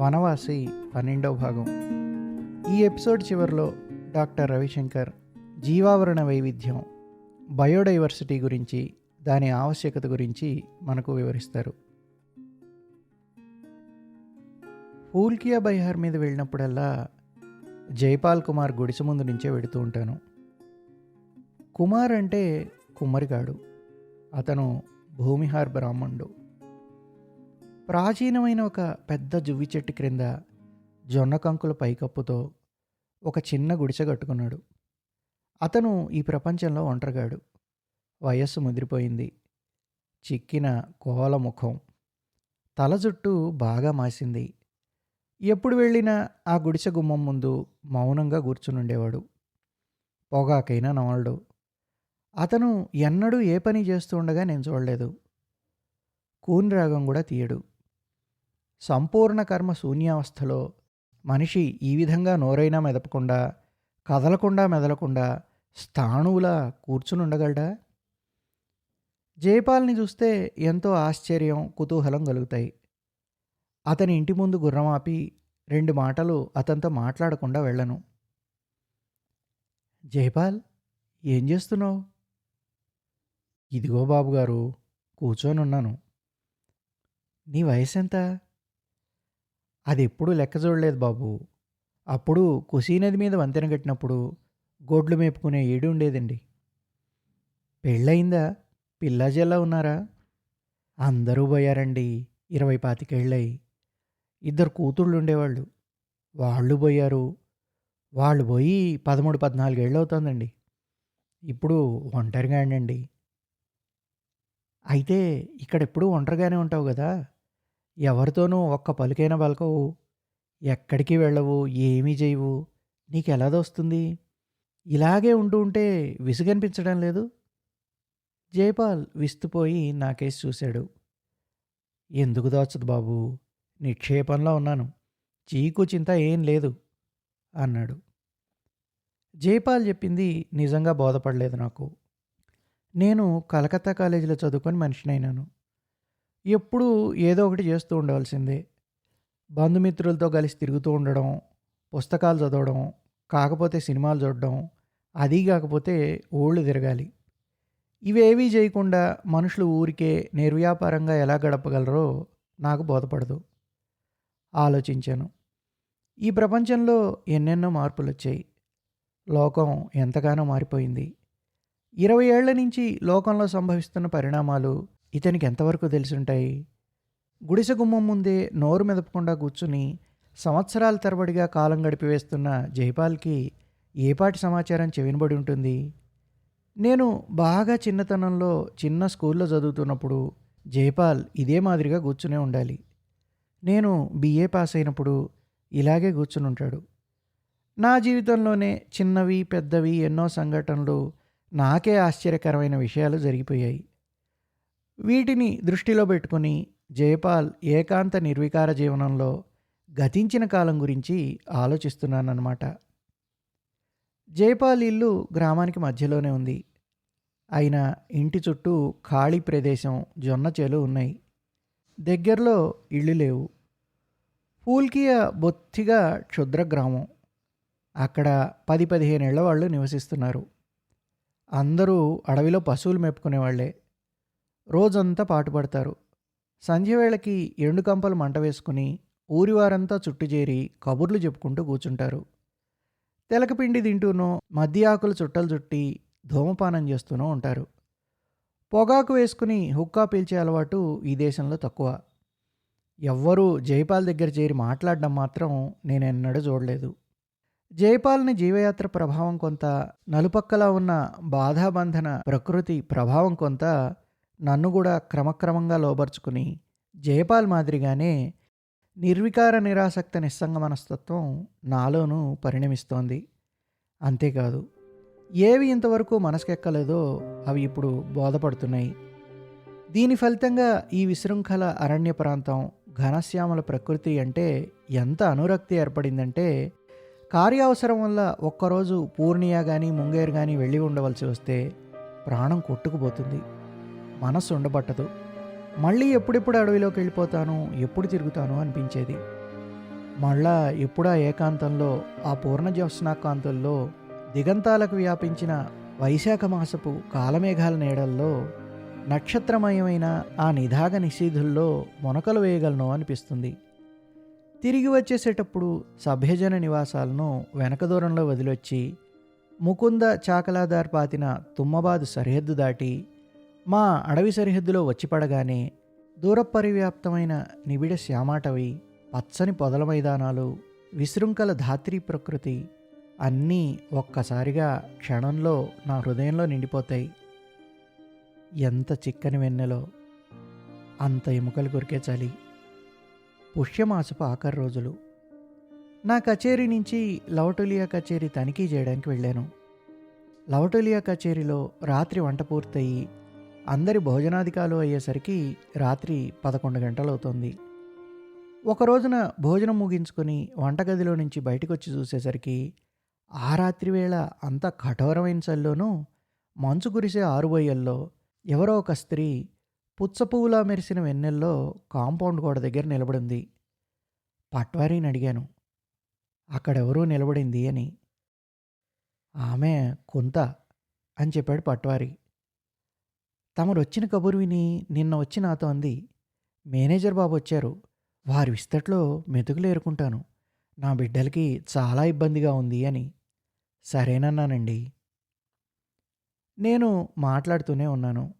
వనవాసి పన్నెండవ భాగం. ఈ ఎపిసోడ్ చివరిలో డాక్టర్ రవిశంకర్ జీవావరణ వైవిధ్యం బయోడైవర్సిటీ గురించి దాని ఆవశ్యకత గురించి మనకు వివరిస్తారు. పూల్కియా బైహార్ మీద వెళ్ళినప్పుడల్లా జైపాల్ కుమార్ గుడిసె ముందు నుంచే వెడుతూ ఉంటాను. కుమార్ అంటే కుమ్మరిగాడు. అతను భూమిహార్ బ్రాహ్మణుడు. ప్రాచీనమైన ఒక పెద్ద జువ్వి చెట్టు క్రింద జొన్న కంకుల పైకప్పుతో ఒక చిన్న గుడిసె కట్టుకున్నాడు. అతను ఈ ప్రపంచంలో ఒంటరిగాడు. వయస్సు ముదిరిపోయింది. చిక్కిన కోల ముఖం. తల జుట్టు బాగా మాసింది. ఎప్పుడు వెళ్ళినా ఆ గుడిసె గుమ్మం ముందు మౌనంగా కూర్చునుండేవాడు. పొగాకైనా నవలడు అతను ఎన్నడూ ఏ పని చేస్తూ ఉండగా నేను చూడలేదు. కూని రాగం కూడా తీయడు. సంపూర్ణ కర్మ శూన్యావస్థలో మనిషి ఈ విధంగా నోరైనా మెదపకుండా కదలకుండా మెదలకుండా స్థాణువులా కూర్చునుండగలడా? జయపాల్ని చూస్తే ఎంతో ఆశ్చర్యం కుతూహలం కలుగుతాయి. అతని ఇంటి ముందు గుర్రం రెండు మాటలు అతనితో మాట్లాడకుండా వెళ్ళను. జయపాల్ ఏం చేస్తున్నావు? ఇదిగో బాబుగారు కూర్చోనున్నాను. నీ వయసు ఎంత అది ఎప్పుడూ లెక్క చూడలేదు బాబు. అప్పుడు కుసీ నది మీద వంతెన కట్టినప్పుడు గొడ్లు మేపుకునే ఏడు ఉండేదండి. పెళ్ళయిందా? పిల్ల ఉన్నారా? అందరూ పోయారండి. ఇరవై పాతికేళ్ళయి. ఇద్దరు కూతుళ్ళు ఉండేవాళ్ళు. వాళ్ళు పోయారు. వాళ్ళు పోయి పదమూడు పద్నాలుగేళ్ళు అవుతుందండి. ఇప్పుడు ఒంటరిగా అండి అయితే ఇక్కడ ఎప్పుడూ ఒంటరిగానే ఉంటావు కదా? ఎవరితోనూ ఒక్క పలుకైనా పలకవు. ఎక్కడికి వెళ్ళవు ఏమీ చేయవు నీకు ఎలా దోస్తుంది? ఇలాగే ఉంటూ ఉంటే విసుగనిపించడం లేదు. జైపాల్ విస్తుపోయి నాకేసి చూశాడు. ఎందుకు దోచదు బాబు? నిక్షేపంలో ఉన్నాను. చీకు చింత ఏం లేదు అన్నాడు. జైపాల్ చెప్పింది నిజంగా బోధపడలేదు నాకు. నేను కలకత్తా కాలేజీలో చదువుకొని మనిషినైనాను. ఎప్పుడూ ఏదో ఒకటి చేస్తూ ఉండవలసిందే బంధుమిత్రులతో కలిసి తిరుగుతూ ఉండడం పుస్తకాలు చదవడం కాకపోతే సినిమాలు చూడడం అది కాకపోతే ఓళ్ళు తిరగాలి. ఇవేవీ చేయకుండా మనుషులు ఊరికే నిర్వ్యాపారంగా ఎలా గడపగలరో నాకు బోధపడదు. ఆలోచించాను. ఈ ప్రపంచంలో ఎన్నెన్నో మార్పులు వచ్చాయి లోకం ఎంతగానో మారిపోయింది. ఇరవై ఏళ్ళ నుంచి లోకంలో సంభవిస్తున్న పరిణామాలు ఇతనికి ఎంతవరకు తెలిసుంటాయి? గుడిసె గుమ్మం ముందే నోరు మెదపకుండా కూర్చుని సంవత్సరాల తరబడిగా కాలం గడిపివేస్తున్న జైపాల్కి ఏపాటి సమాచారం చెవినబడి ఉంటుంది? నేను బాగా చిన్నతనంలో చిన్న స్కూల్లో చదువుతున్నప్పుడు జైపాల్ ఇదే మాదిరిగా కూర్చునే ఉండాలి. నేను బిఏ పాస్ అయినప్పుడు ఇలాగే కూర్చుని ఉంటాడు నా జీవితంలోనే చిన్నవి పెద్దవి ఎన్నో సంఘటనలు నాకే ఆశ్చర్యకరమైన విషయాలు జరిగిపోయాయి. వీటిని దృష్టిలో పెట్టుకుని జయపాల్ ఏకాంత నిర్వికార జీవనంలో గతించిన కాలం గురించి ఆలోచిస్తున్నానన్నమాట. జయపాల్ ఇల్లు గ్రామానికి మధ్యలోనే ఉంది. అయినా ఇంటి చుట్టూ ఖాళీ ప్రదేశం జొన్న చేలు ఉన్నాయి. దగ్గరలో ఇళ్ళు లేవు. పూల్కియ బొత్తిగా క్షుద్ర గ్రామం. అక్కడ పది పదిహేనేళ్ళ వాళ్ళు నివసిస్తున్నారు. అందరూ అడవిలో పశువులు మెప్పుకునేవాళ్ళే రోజంతా పాటుపడతారు సంధ్యవేళకి ఎండు కంపలు మంట వేసుకుని ఊరివారంతా చుట్టుచేరి కబుర్లు చెప్పుకుంటూ కూర్చుంటారు. తెలకపిండి తింటూనో మద్య ఆకులు చుట్టలు చుట్టి ధూమపానం చేస్తూనూ ఉంటారు. పొగాకు వేసుకుని హుక్కా పీల్చే అలవాటు ఈ దేశంలో తక్కువ. ఎవ్వరూ జైపాల్ దగ్గర చేరి మాట్లాడడం మాత్రం నేనెన్నడూ చూడలేదు. జైపాల్ని జీవయాత్ర ప్రభావం కొంత నలుపక్కలా ఉన్న బాధాబంధన ప్రకృతి ప్రభావం కొంత నన్ను కూడా క్రమక్రమంగా లోబర్చుకుని జయపాల్ మాదిరిగానే నిర్వికార నిరాసక్త నిస్సంగ మనస్తత్వం నాలోనూ పరిణమిస్తోంది. అంతేకాదు ఏవి ఇంతవరకు మనసుకెక్కలేదో అవి ఇప్పుడు బోధపడుతున్నాయి. దీని ఫలితంగా ఈ విశృంఖల అరణ్య ప్రాంతం ఘనశ్యామల ప్రకృతి అంటే ఎంత అనురక్తి ఏర్పడిందంటే కార్యావసరం వల్ల ఒక్కరోజు పూర్ణియా కానీ ముంగేరు కానీ వెళ్ళి ఉండవలసి వస్తే ప్రాణం కొట్టుకుపోతుంది. మనస్సు ఉండబట్టదు. మళ్ళీ ఎప్పుడెప్పుడు అడవిలోకి వెళ్ళిపోతాను ఎప్పుడు తిరుగుతాను అనిపించేది. మళ్ళా ఎప్పుడా ఏకాంతంలో ఆ పూర్ణజ్యోత్స్నాకాంతుల్లో దిగంతాలకు వ్యాపించిన వైశాఖ మాసపు కాలమేఘాల నీడల్లో నక్షత్రమయమైన ఆ నిధాగ నిశీధుల్లో మొనకలు వేయగలను అనిపిస్తుంది. తిరిగి వచ్చేసేటప్పుడు సభ్యజన నివాసాలను వెనక దూరంలో వదిలొచ్చి ముకుంద చాకలాదార్ పాతిన తుమ్మబాదు సరిహద్దు దాటి మా అడవి సరిహద్దులో వచ్చి పడగానే దూర పరివ్యాప్తమైన నిబిడ శ్యామాటవి పచ్చని పొదల మైదానాలు విశృంఖల ధాత్రి ప్రకృతి అన్నీ ఒక్కసారిగా క్షణంలో నా హృదయంలో నిండిపోతాయి. ఎంత చిక్కని వెన్నెలో అంత ఎముకలు కొరికే చలి పుష్యమాసపు ఆఖరి రోజులు. నా కచేరీ నుంచి లవటోలియా కచేరీ తనిఖీ చేయడానికి వెళ్ళాను. లవటోలియా కచేరీలో రాత్రి వంట పూర్తయి అందరి భోజనాధికాలు అయ్యేసరికి రాత్రి పదకొండు గంటలవుతోంది. ఒక రోజున భోజనం ముగించుకొని వంటగదిలో నుంచి బయటకు వచ్చి చూసేసరికి ఆ రాత్రి వేళ అంత కఠోరమైన చల్లోనూ మంచు కురిసే ఆరుబోయల్లో ఎవరో ఒక స్త్రీ పుచ్చపువ్వులా మెరిసిన వెన్నెల్లో కాంపౌండ్ గోడ దగ్గర నిలబడింది. పట్వారీని అడిగాను అక్కడెవరూ నిలబడింది? అని. ఆమె కొంత అని చెప్పాడు పట్వారి. తమరు వచ్చిన కబురు విని నిన్న వచ్చి నాతో అంది మేనేజర్ బాబు వచ్చారు. వారి విస్తట్లో మెతుకులు ఏరుకుంటాను. నా బిడ్డలకి చాలా ఇబ్బందిగా ఉంది అని. సరేనన్నానండి. నేను మాట్లాడుతూనే ఉన్నాను.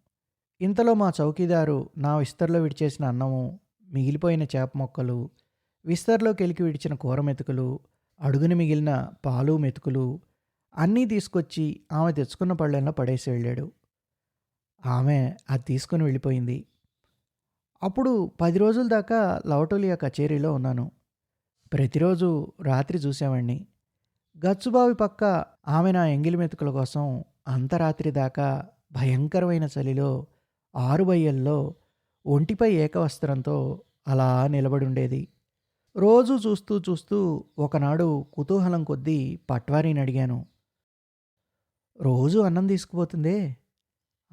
ఇంతలో మా చౌకీదారు నా విస్తర్లో విడిచేసిన అన్నము మిగిలిపోయిన చేప మొక్కలు విస్తర్లో కెలికి విడిచిన కూర మెతుకులు అడుగున మిగిలిన పాలు మెతుకులు అన్నీ తీసుకొచ్చి ఆమె తెచ్చుకున్న పళ్ళెంలో పడేసి వెళ్ళాడు. ఆమె అది తీసుకొని వెళ్ళిపోయింది. అప్పుడు పది రోజుల దాకా లవటోలియా కచేరీలో ఉన్నాను. ప్రతిరోజు రాత్రి చూసేవాడిని గచ్చుబావి పక్క ఆమె నా ఎంగిలి మెతుకుల కోసం అంతరాత్రి దాకా భయంకరమైన చలిలో ఆరు బయ్యల్లో ఒంటిపై ఏకవస్త్రంతో అలా నిలబడి ఉండేది. రోజు చూస్తూ చూస్తూ ఒకనాడు కుతూహలం కొద్దీ పట్వారీని అడిగాను. రోజు అన్నం తీసుకుపోతుందే?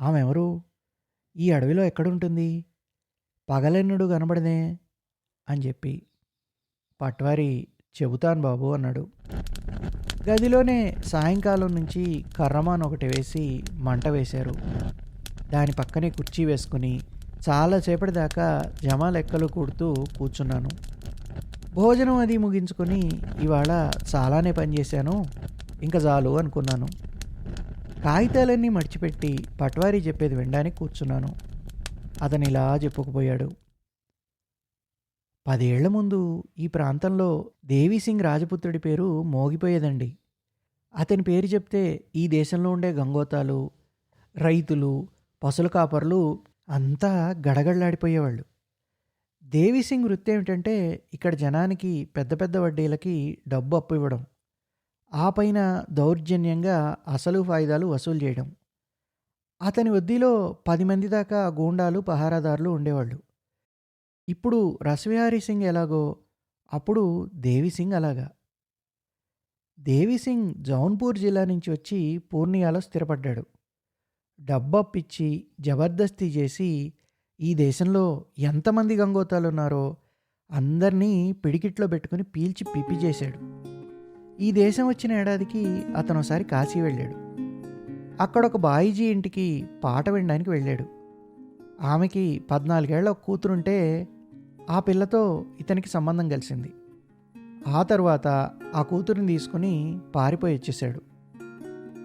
ఆమె ఎవరు ఈ అడవిలో ఎక్కడుంటుంది? పగలెన్నుడు కనబడదే అని చెప్పి పట్వారి చెబుతాను బాబు అన్నాడు. గదిలోనే సాయంకాలం నుంచి కర్రమాన్ ఒకటి వేసి మంట వేశారు. దాని పక్కనే కుర్చీ వేసుకుని చాలాసేపటి దాకా జమా లెక్కలు కూడుతూ కూర్చున్నాను. భోజనం అది ముగించుకొని ఇవాళ చాలానే పనిచేశాను ఇంకా చాలు అనుకున్నాను. కాగితాలన్నీ మడిచిపెట్టి పట్వారీ చెప్పేది వినడానికి కూర్చున్నాను. అతను ఇలా చెప్పుకుపోయాడు. పదేళ్ళ ముందు ఈ ప్రాంతంలో దేవీసింగ్ రాజపుత్రుడి పేరు మోగిపోయేదండి. అతని పేరు చెప్తే ఈ దేశంలో ఉండే గంగోతాలు రైతులు పశుల కాపర్లు అంతా గడగడలాడిపోయేవాళ్ళు. దేవీసింగ్ వృత్తి ఏమిటంటే ఇక్కడ జనానికి పెద్ద పెద్ద వడ్డీలకి డబ్బు అప్పు ఇవ్వడం. ఆ పైన దౌర్జన్యంగా అసలు ఫాయిదాలు వసూలు చేయడం. అతని వద్దీలో పది మంది దాకా గూండాలు పహారాదారులు ఉండేవాళ్ళు. ఇప్పుడు రసవిహారీ సింగ్ ఎలాగో అప్పుడు దేవి సింగ్ అలాగా. దేవిసింగ్ జౌన్పూర్ జిల్లా నుంచి వచ్చి పూర్ణియాలో స్థిరపడ్డాడు. డబ్బప్పిచ్చి జబర్దస్తి చేసి ఈ దేశంలో ఎంతమంది గంగోతాలు ఉన్నారో అందరినీ పిడికిట్లో పెట్టుకుని పీల్చి పిప్పి చేశాడు. ఈ దేశం వచ్చిన ఏడాదికి అతను ఒకసారి కాశీ వెళ్ళాడు. అక్కడ ఒక బాయిజీ ఇంటికి పాట వినడానికి వెళ్ళాడు. ఆమెకి పద్నాలుగేళ్ళ ఒక కూతురుంటే ఆ పిల్లతో ఇతనికి సంబంధం కలిసింది. ఆ తర్వాత ఆ కూతురిని తీసుకుని పారిపోయి వచ్చేసాడు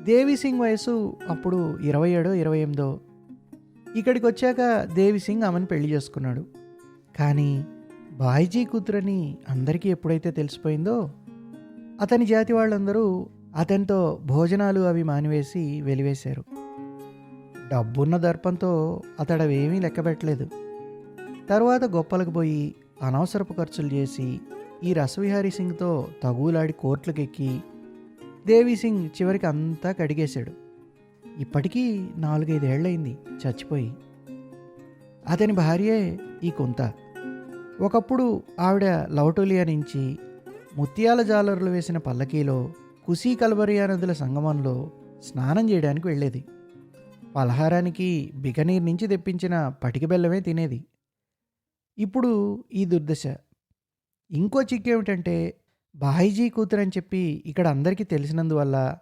దేవి సింగ్ వయసు అప్పుడు ఇరవై ఏడో ఇరవై ఎనిమిదో ఇక్కడికి వచ్చాక దేవి సింగ్ ఆమెను పెళ్ళి చేసుకున్నాడు. కానీ బాయిజీ కూతురని అందరికీ ఎప్పుడైతే తెలిసిపోయిందో అతని జాతి వాళ్ళందరూ అతనితో భోజనాలు అవి మానివేసి వెలివేశారు. డబ్బున్న దర్పంతో అతడు అవేమీ లెక్కబెట్టలేదు. తర్వాత గొప్పలకు పోయి అనవసరపు ఖర్చులు చేసి ఈ రసవిహారీ సింగ్తో తగులాడి కోర్టులకెక్కి దేవి సింగ్ చివరికి అంతా కడిగేశాడు. ఇప్పటికీ నాలుగైదేళ్ళయింది చచ్చిపోయి. అతని భార్యే ఈ కొంత. ఒకప్పుడు ఆవిడ లవటోలియా నుంచి ముత్యాల జాలరులు వేసిన పల్లకీలో కుసీ కలబరియా నదుల సంగమంలో స్నానం చేయడానికి వెళ్ళేది. పలహారానికి బికనీర్ నుంచి తెప్పించిన పటిక బెల్లమే తినేది. ఇప్పుడు ఈ దుర్దశ. ఇంకో చిక్కేమిటంటే బాయిజీ కూతురు అని చెప్పి ఇక్కడ అందరికీ తెలిసినందువల్ల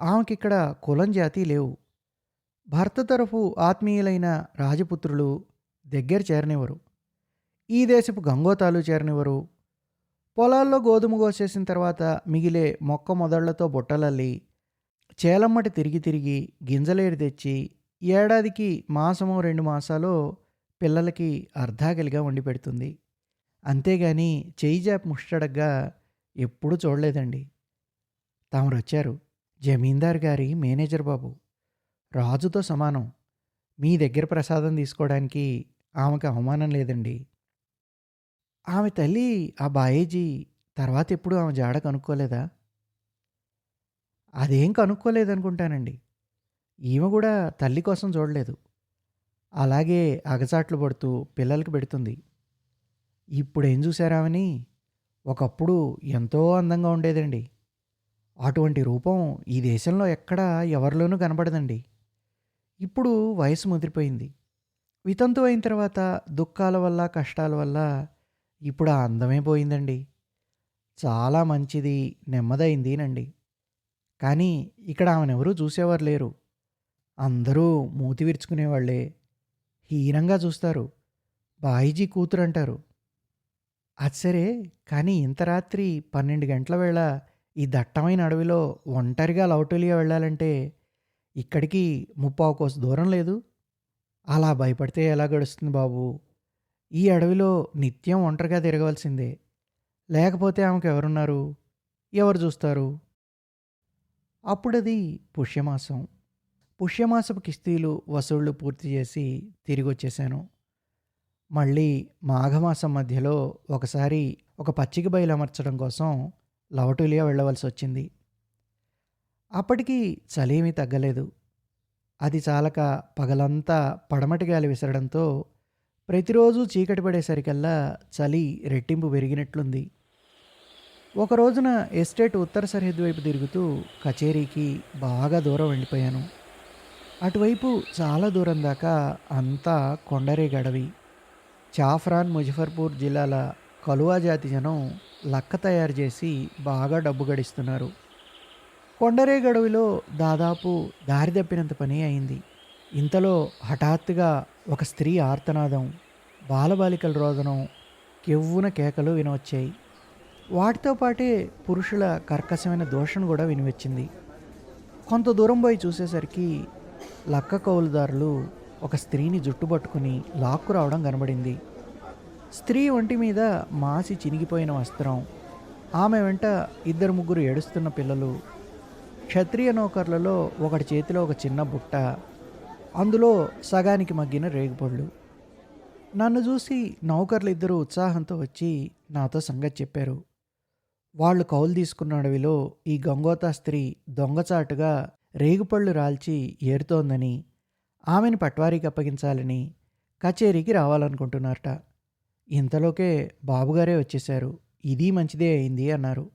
ఆమెకి ఇక్కడ కులం జాతి లేవు. భర్త తరఫు ఆత్మీయులైన రాజపుత్రులు దగ్గర చేరనివ్వరు. ఈ దేశపు గంగోతాలు చేరనివ్వరు. పొలాల్లో గోధుమ కోసేసిన తర్వాత మిగిలే మొక్క మొదళ్ళతో బుట్టలల్లి చేలమ్మటి తిరిగి తిరిగి గింజలేరు తెచ్చి ఏడాదికి మాసము రెండు మాసాలు పిల్లలకి అర్ధాకలిగా వండి పెడుతుంది. అంతేగాని చేయి జాప్ ముష్టడగ్గా ఎప్పుడూ చూడలేదండి. తామరు వచ్చారు జమీందార్ గారి మేనేజర్ బాబు. రాజుతో సమానం. మీ దగ్గర ప్రసాదం తీసుకోవడానికి ఆమెకు అవమానం లేదండి. ఆమె తల్లి ఆ బాయేజీ తర్వాత ఎప్పుడు ఆమె జాడ కనుక్కోలేదా? అదేం కనుక్కోలేదనుకుంటానండి. ఈమె కూడా తల్లి కోసం చూడలేదు. అలాగే అగచాట్లు పడుతూ పిల్లలకి పెడుతుంది. ఇప్పుడు ఏం చూసారామని ఒకప్పుడు ఎంతో అందంగా ఉండేదండి. అటువంటి రూపం ఈ దేశంలో ఎక్కడా ఎవరిలోనూ కనబడదండి. ఇప్పుడు వయసు ముదిరిపోయింది. వితంతు అయిన తర్వాత దుఃఖాల వల్ల కష్టాల వల్ల ఇప్పుడు ఆ అందమే పోయిందండి. చాలా మంచిది నెమ్మదైందినండి కానీ ఇక్కడ ఆమెనెవరూ చూసేవారు లేరు. అందరూ మూతి విరుచుకునేవాళ్ళే హీనంగా చూస్తారు. బాయిజీ కూతురు అంటారు అది సరే కానీ ఇంత రాత్రి పన్నెండు గంటల వేళ ఈ దట్టమైన అడవిలో ఒంటరిగా లవటోలియా వెళ్ళాలంటే ఇక్కడికి ముప్పావు కోస దూరం లేదు. అలా భయపడితే ఎలా గడుస్తుంది బాబు? ఈ అడవిలో నిత్యం ఒంటరిగా తిరగవలసిందే. లేకపోతే ఆమెకు ఎవరున్నారు? ఎవరు చూస్తారు? అప్పుడది పుష్యమాసం. పుష్యమాసపు కిస్తీలు వసూళ్ళు పూర్తి చేసి తిరిగి వచ్చేసాను మళ్ళీ మాఘమాసం మధ్యలో ఒకసారి ఒక పచ్చిక బయలు అమర్చడం కోసం లవటూలియా వెళ్ళవలసి వచ్చింది. అప్పటికి చలేమీ తగ్గలేదు. అది చాలక పగలంతా పడమటి గాలి విసరడంతో ప్రతిరోజు చీకటి పడేసరికల్లా చలి రెట్టింపు పెరిగినట్లుంది. ఒక రోజున ఎస్టేట్ ఉత్తర సరిహద్దు వైపు తిరుగుతూ కచేరీకి బాగా దూరం వెళ్ళిపోయాను. అటువైపు చాలా దూరం దాకా అంతా కొండరే గడవి. చాఫ్రాన్ ముజఫర్పూర్ జిల్లాల కలువా జాతి జనం లక్క తయారు చేసి బాగా డబ్బు గడిస్తున్నారు. కొండరే గడవిలో దాదాపు దారి తప్పినంత పని అయింది. ఇంతలో హఠాత్తుగా ఒక స్త్రీ ఆర్తనాదం బాలబాలికల రోదనం కెవ్వున కేకలు వినవచ్చాయి. వాటితో పాటే పురుషుల కర్కశమైన దోషణ కూడా వినివచ్చింది. కొంత దూరం పోయి చూసేసరికి లక్క కౌలుదారులు ఒక స్త్రీని జుట్టుపట్టుకుని లాక్కు రావడం కనబడింది. స్త్రీ ఒంటి మీద మాసి చినిగిపోయిన వస్త్రం ఆమె వెంట ఇద్దరు ముగ్గురు ఏడుస్తున్న పిల్లలు క్షత్రియ నౌకర్లలో ఒకటి చేతిలో ఒక చిన్న బుట్ట అందులో సగానికి మగ్గిన రేగుపళ్ళు. నన్ను చూసి నౌకర్లు ఇద్దరు ఉత్సాహంతో వచ్చి నాతో సంగతి చెప్పారు. వాళ్ళు కౌలు తీసుకున్న అడవిలో ఈ గంగోతా స్త్రీ దొంగచాటుగా రేగుపళ్ళు రాల్చి ఏరుతోందని ఆమెను పట్వారీకి అప్పగించాలని కచేరీకి రావాలనుకుంటున్నారట. ఇంతలోకే బాబుగారే వచ్చేశారు. ఇది మంచిదే అయింది అన్నారు.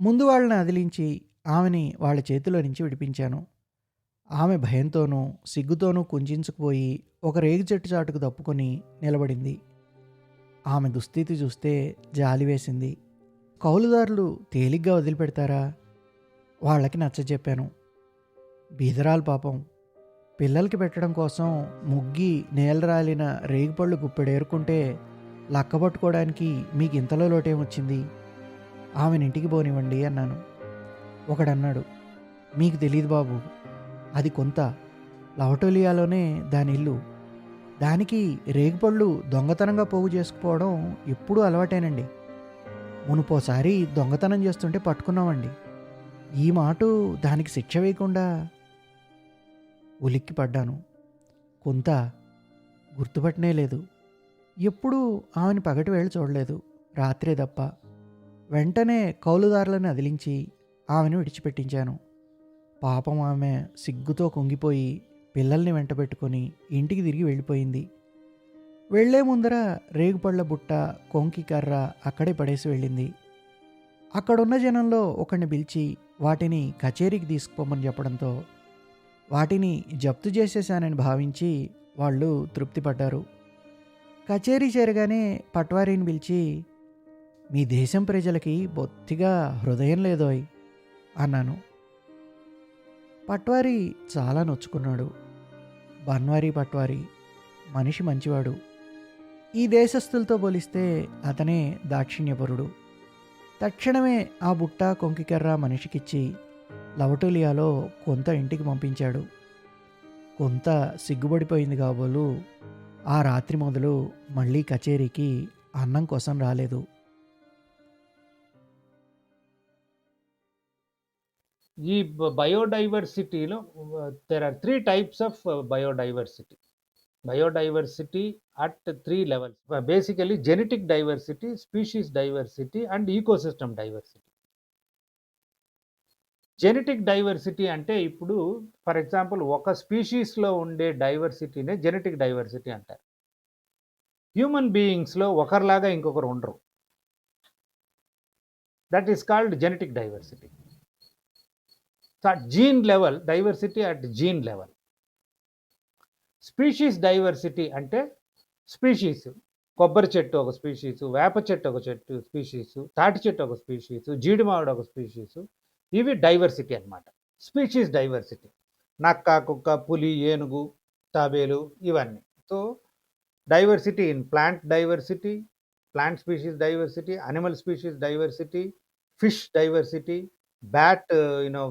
ముందు వాళ్ళని అదిలించి ఆమెని వాళ్ళ చేతిలో నుంచి విడిపించాను. ఆమె భయంతోనూ సిగ్గుతోనూ కుంజించుకుపోయి ఒక రేగు చెట్టు చాటుకు తప్పుకొని నిలబడింది. ఆమె దుస్థితి చూస్తే జాలి వేసింది. కౌలుదారులు తేలిగ్గా వదిలిపెడతారా? వాళ్ళకి నచ్చజెప్పాను. బీదరాలు పాపం. పిల్లలకి పెట్టడం కోసం ముగ్గి నేలరాలిన రేగిపళ్ళు గుప్పెడేరుకుంటే లక్కబట్టుకోవడానికి మీకు ఇంతలో లోటేమొచ్చింది? ఆమెను ఇంటికి పోనివ్వండి అన్నాను. ఒకడన్నాడు మీకు తెలియదు బాబు అది కొంత లవటోలియాలోనే దాని ఇల్లు. దానికి రేగిపళ్ళు దొంగతనంగా పోగు చేసుకుపోవడం ఎప్పుడూ అలవాటేనండి. మునుపోసారి దొంగతనం చేస్తుంటే పట్టుకున్నామండి. ఈ మాట దానికి శిక్ష వేయకుండా ఉలిక్కి పడ్డాను. కొంత గుర్తుపట్టనే లేదు. ఎప్పుడూ ఆమెను పగటి వేళ చూడలేదు. రాత్రే తప్ప వెంటనే కౌలుదారులను అదిలించి ఆమెను విడిచిపెట్టించాను. పాపం ఆమె సిగ్గుతో కుంగిపోయి పిల్లల్ని వెంటబెట్టుకొని ఇంటికి తిరిగి వెళ్ళిపోయింది. వెళ్ళే ముందర రేగుపళ్ళ బుట్ట కొంకి కర్ర అక్కడే పడేసి వెళ్ళింది. అక్కడున్న జనంలో ఒకరిని పిలిచి వాటిని కచేరీకి తీసుకుపోమని చెప్పడంతో వాటిని జప్తు చేసేశానని భావించి వాళ్ళు తృప్తిపడ్డారు. కచేరీ చేరగానే పట్వారీని పిలిచి మీ దేశం ప్రజలకి బొత్తిగా హృదయం లేదోయ్ అన్నాను. పట్వారి చాలా నొచ్చుకున్నాడు. బన్వారి పట్వారి మనిషి మంచివాడు. ఈ దేశస్థులతో పోలిస్తే అతనే దాక్షిణ్యపరుడు. తక్షణమే ఆ బుట్ట కొంకికెర్ర మనిషికిచ్చి లవటోలియాలో కొంత ఇంటికి పంపించాడు. కొంత సిగ్గుపడిపోయింది కాబోలు ఆ రాత్రి మొదలు మళ్ళీ కచేరీకి అన్నం కోసం రాలేదు. ఈ బయోడైవర్సిటీలో there are three types of biodiversity biodiversity at three levels basically genetic diversity species diversity and ecosystem diversity genetic diversity అంటే ఇప్పుడు ఫర్ ఎగ్జాంపుల్ ఒక స్పీషీస్లో ఉండే డైవర్సిటీనే జెనెటిక్ డైవర్సిటీ అంటారు. హ్యూమన్ బీయింగ్స్లో ఒకరిలాగా ఇంకొకరు ఉండరు. That is called genetic diversity gene level diversity at gene level species diversity అంటే స్పీషీస్ కొబ్బరి చెట్టు ఒక స్పీషీసు వేప చెట్టు ఒక చెట్టు స్పీషీసు తాటి చెట్టు ఒక స్పీషీసు జీడి ఒక స్పీషీసు ఇవి డైవర్సిటీ అన్నమాట. స్పీషీస్ డైవర్సిటీ నక్క కుక్క పులి ఏనుగు తాబేలు ఇవన్నీ. So diversity in plant diversity plant species diversity animal species diversity fish diversity bat you know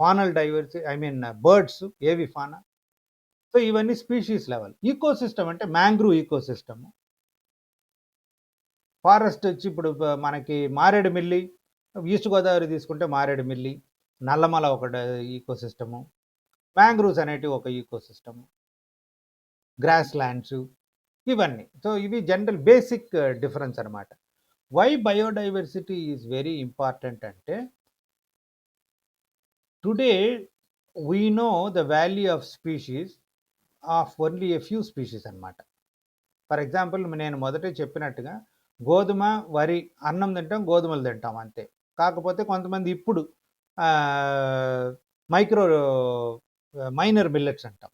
faunal diversity I mean birds ఏవి ఫానా సో ఇవన్నీ స్పీషీస్ లెవెల్ ఈకో సిస్టమ్ అంటే మ్యాంగ్రూవ్ ఈకో సిస్టమ్ ఫారెస్ట్ వచ్చి ఇప్పుడు uh, మనకి Maredumilli east Godavari తీసుకుంటే మారేడుమిల్లి నల్లమల ఒక eco system mangroves అనేటివి ఒక ఈకో సిస్టము గ్రాస్ ల్యాండ్స్ ఇవన్నీ. సో ఇవి జనరల్ బేసిక్ డిఫరెన్స్ అనమాట why biodiversity is very important అంటే today we know the value of species of only a few species అనమాట ఫర్ ఎగ్జాంపుల్ నేను మొదటే చెప్పినట్టుగా గోధుమ వరి అన్నం తింటాం గోధుమలు తింటాం అంతే. కాకపోతే కొంతమంది ఇప్పుడు మైక్రో మైనర్ మిల్లెట్స్ అంటాం.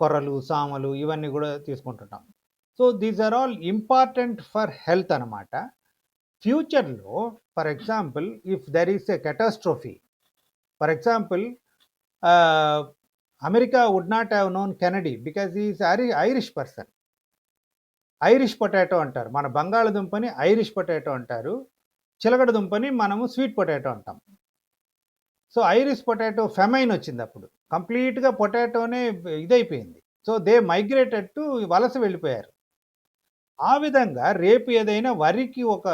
కొర్రలు సామలు ఇవన్నీ కూడా తీసుకుంటుంటాం. So these are all important for health అనమాట ఫ్యూచర్లో for example if there is a catastrophe for example America would not have known Kennedy because is Iri Irish person Irish potato అంటారు. మన బంగాళదుంపని ఐరిష్ పొటాటో అంటారు. చిలకడ దుంపని మనము sweet potato అంటాం. సో ఐరిష్ పొటాటో ఫెమైన్ వచ్చింది అప్పుడు. కంప్లీట్గా పొటాటోనే ఇదైపోయింది. సో దే మైగ్రేటెడ్ టు వలస వెళ్ళిపోయారు. ఆ విధంగా రేపు ఏదైనా వరికి ఒక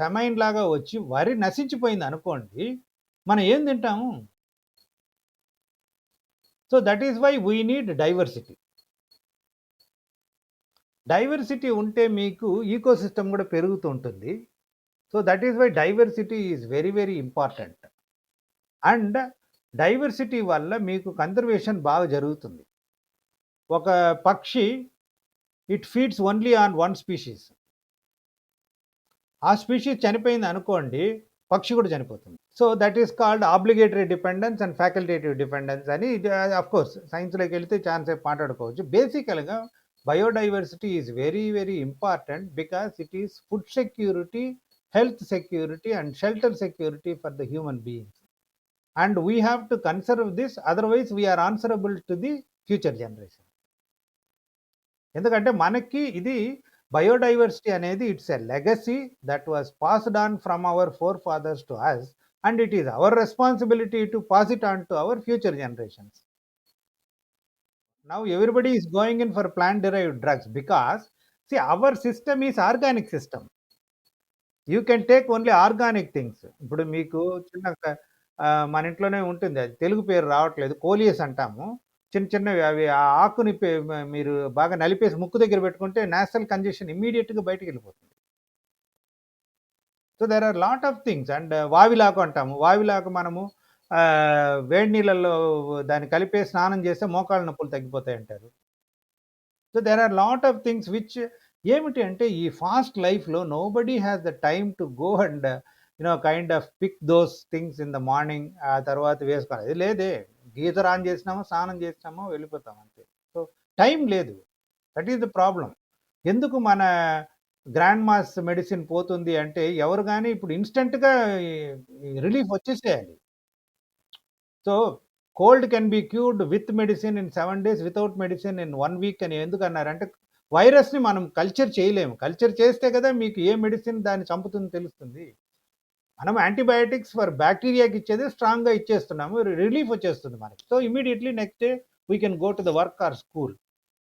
ఫెమైన్ లాగా వచ్చి వరి నశించిపోయింది అనుకోండి మనం ఏం తింటాము? So that is why we need diversity diversity ఉంటే మీకు ఈకోసిస్టమ్ కూడా పెరుగుతూ ఉంటుంది. So that is why diversity is very very important and diversity వల్ల మీకు కన్జర్వేషన్ బాగా జరుగుతుంది. ఒక పక్షి it feeds only on one species. ఆ స్పీషీస్ చనిపోయింది అనుకోండి పక్షి కూడా చనిపోతుంది. So that is called obligatory dependence and facultative dependence అని అఫ్ కోర్స్ సైన్స్లోకి వెళ్తే ఛాన్స్ మాట్లాడుకోవచ్చు. బేసికల్గా biodiversity is very very important because it is food security health security and shelter security for the human beings and we have to conserve this otherwise we are answerable to the future generation ఎందుకంటే మనకి ఇది biodiversity అనేది it's a legacy that was passed on from our forefathers to us and it is our responsibility to pass it on to our future generations now everybody is going in for plant derived drugs because C our system is organic system you can take only organic things ఇప్పుడు మీకు చిన్న మన ఇంట్లోనే ఉంటుంది. అది తెలుగు పేరు రావట్లేదు. Coleus అంటాము. చిన్న చిన్నవి అవి ఆ ఆకుని మీరు బాగా నలిపేసి ముక్కు దగ్గర పెట్టుకుంటే నేషనల్ కంజెషన్ ఇమ్మీడియట్గా బయటకు వెళ్ళిపోతుంది. So there are lot of things and వావిలాకు అంటాము. వావిలాకు మనము వేడి నీళ్ళల్లో దాన్ని కలిపే స్నానం చేస్తే మోకాళ్ళ నొప్పులు తగ్గిపోతాయి అంటారు. So there are lot of things which ఏమిటి అంటే ఈ ఫాస్ట్ లైఫ్లో nobody has the time to go and you know kind of pick those things in the morning ఆ తర్వాత వేసుకోవాలి. అది లేదే. గీజర్ ఆన్ చేసినామో స్నానం చేసినామో వెళ్ళిపోతాం అంతే. సో టైం లేదు. దట్ ఈస్ ద ప్రాబ్లం ఎందుకు మన గ్రాండ్ మాస్ మెడిసిన్ పోతుంది అంటే ఎవరు కానీ ఇప్పుడు ఇన్స్టెంట్గా relief వచ్చేసేయాలి. So cold can be cured with medicine in seven days without medicine in one week అని ఎందుకు అన్నారంటే వైరస్ని మనం కల్చర్ చేయలేము. కల్చర్ చేస్తే కదా మీకు ఏ మెడిసిన్ దాన్ని చంపుతుందో తెలుస్తుంది. మనం యాంటీబయాటిక్స్ ఫర్ బ్యాక్టీరియాకి ఇచ్చేది స్ట్రాంగ్గా ఇచ్చేస్తున్నాము రిలీఫ్ వచ్చేస్తుంది మనకి. So immediately next day we can go to the work or school